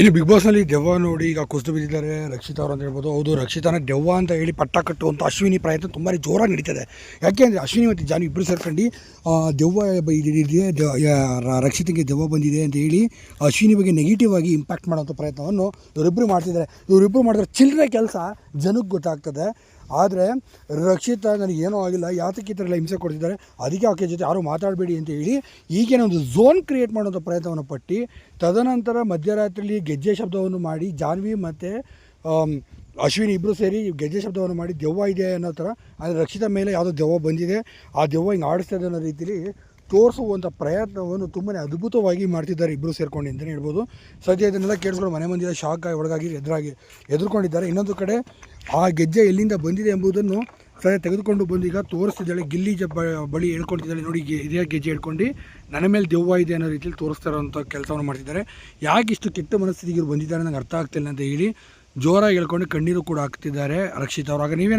ಇನ್ನು ಬಿಗ್ ಬಾಸ್ನಲ್ಲಿ ದೆವ್ವ ನೋಡಿ ಈಗ ಕುಸಿದು ಬಿದ್ದಿದ್ದಾರೆ ರಕ್ಷಿತಾ ಅವರು ಅಂತ ಹೇಳ್ಬೋದು. ಹೌದು, ರಕ್ಷಿತಾನ ದೆವ್ವ ಅಂತ ಹೇಳಿ ಪಟ್ಟ ಕಟ್ಟುವಂಥ ಅಶ್ವಿನಿ ಪ್ರಯತ್ನ ತುಂಬ ಜೋರಾಗಿ ನಡೀತದೆ. ಯಾಕೆ ಅಂದರೆ ಅಶ್ವಿನಿ ಮತ್ತು ಜಾನು ಇಬ್ಬರು ಸೇರ್ಕೊಂಡು ದೆವ್ವ ಇದೆ ರಕ್ಷಿತಿಗೆ ದೆವ್ವ ಬಂದಿದೆ ಅಂತ ಹೇಳಿ ಅಶ್ವಿನಿ ಬಗ್ಗೆ ನೆಗೆಟಿವ್ ಆಗಿ ಇಂಪ್ಯಾಕ್ಟ್ ಮಾಡೋಂಥ ಪ್ರಯತ್ನವನ್ನು ಇವರಿಬ್ಬರು ಮಾಡ್ತಿದ್ದಾರೆ. ಇವರಿಬ್ಬರು ಮಾಡಿದ್ರೆ ಚಿಲ್ಲರೆ ಕೆಲಸ ಜನಕ್ಕೆ ಗೊತ್ತಾಗ್ತದೆ. ಆದರೆ ರಕ್ಷಿತಾ ನನಗೆ ಏನೂ ಆಗಿಲ್ಲ, ಯಾತಕ್ಕೆ ಈ ಥರ ಎಲ್ಲ ಹಿಂಸೆ ಕೊಡ್ತಿದ್ದಾರೆ, ಅದಕ್ಕೆ ಆಕೆ ಜೊತೆ ಯಾರೂ ಮಾತಾಡಬೇಡಿ ಅಂತ ಹೇಳಿ ಈಗೇನೋ ಒಂದು ಝೋನ್ ಕ್ರಿಯೇಟ್ ಮಾಡುವಂಥ ಪ್ರಯತ್ನವನ್ನು ಪಟ್ಟು, ತದನಂತರ ಮಧ್ಯರಾತ್ರಿಯಲ್ಲಿ ಗೆಜ್ಜೆ ಶಬ್ದವನ್ನು ಮಾಡಿ ಜಾನ್ವಿ ಮತ್ತು ಅಶ್ವಿನಿ ಇಬ್ಬರು ಸೇರಿ ಗೆಜ್ಜೆ ಶಬ್ದವನ್ನು ಮಾಡಿ ದೆವ್ವ ಇದೆ ಅನ್ನೋ ಥರ, ಅಂದರೆ ರಕ್ಷಿತ ಮೇಲೆ ಯಾವುದೋ ದೆವ್ವ ಬಂದಿದೆ, ಆ ದೆವ್ವ ಹಿಂಗೆ ಆಡಿಸ್ತದೆ ಅನ್ನೋ ರೀತಿಯಲ್ಲಿ ತೋರಿಸುವಂಥ ಪ್ರಯತ್ನವನ್ನು ತುಂಬಾ ಅದ್ಭುತವಾಗಿ ಮಾಡ್ತಿದ್ದಾರೆ ಇಬ್ಬರು ಸೇರ್ಕೊಂಡು ಅಂತಲೇ ಹೇಳ್ಬೋದು. ಸದ್ಯ ಇದನ್ನೆಲ್ಲ ಕೇಳಿಸ್ಕೊಂಡು ಮನೆ ಮಂದಿರ ಶಾಕ್ ಒಳಗಾಗಿ ಎದುರಾಗಿ ಎದುರ್ಕೊಂಡಿದ್ದಾರೆ. ಇನ್ನೊಂದು ಕಡೆ ಆ ಗೆಜ್ಜೆ ಎಲ್ಲಿಂದ ಬಂದಿದೆ ಎಂಬುದನ್ನು ಸದ್ಯ ತೆಗೆದುಕೊಂಡು ಬಂದು ಈಗ ತೋರಿಸ್ತಿದ್ದಾಳೆ. ಗಿಲ್ಲಿ ಜ ಬಳಿ ಹೇಳ್ಕೊಳ್ತಿದ್ದಾಳೆ. ನೋಡಿ ಇದೇ ಗೆಜ್ಜೆ ಹೇಳ್ಕೊಂಡು ನನ್ನ ಮೇಲೆ ದೆವ್ವ ಇದೆ ಅನ್ನೋ ರೀತಿಯಲ್ಲಿ ತೋರಿಸ್ತಾ ಇರೋಂಥ ಕೆಲಸವನ್ನು ಮಾಡ್ತಿದ್ದಾರೆ. ಯಾಕೆ ಇಷ್ಟು ಕೆಟ್ಟ ಮನಸ್ಥಿತಿಗೆ ಬಂದಿದ್ದಾರೆ ನನಗೆ ಅರ್ಥ ಆಗ್ತಿಲ್ಲ ಅಂತ ಹೇಳಿ ಜೋರಾಗಿ ಹೇಳ್ಕೊಂಡು ಕಣ್ಣೀರು ಕೂಡ ಹಾಕ್ತಿದ್ದಾರೆ ರಕ್ಷಿತ್ ಅವರು. ಆಗ ನೀವೇನು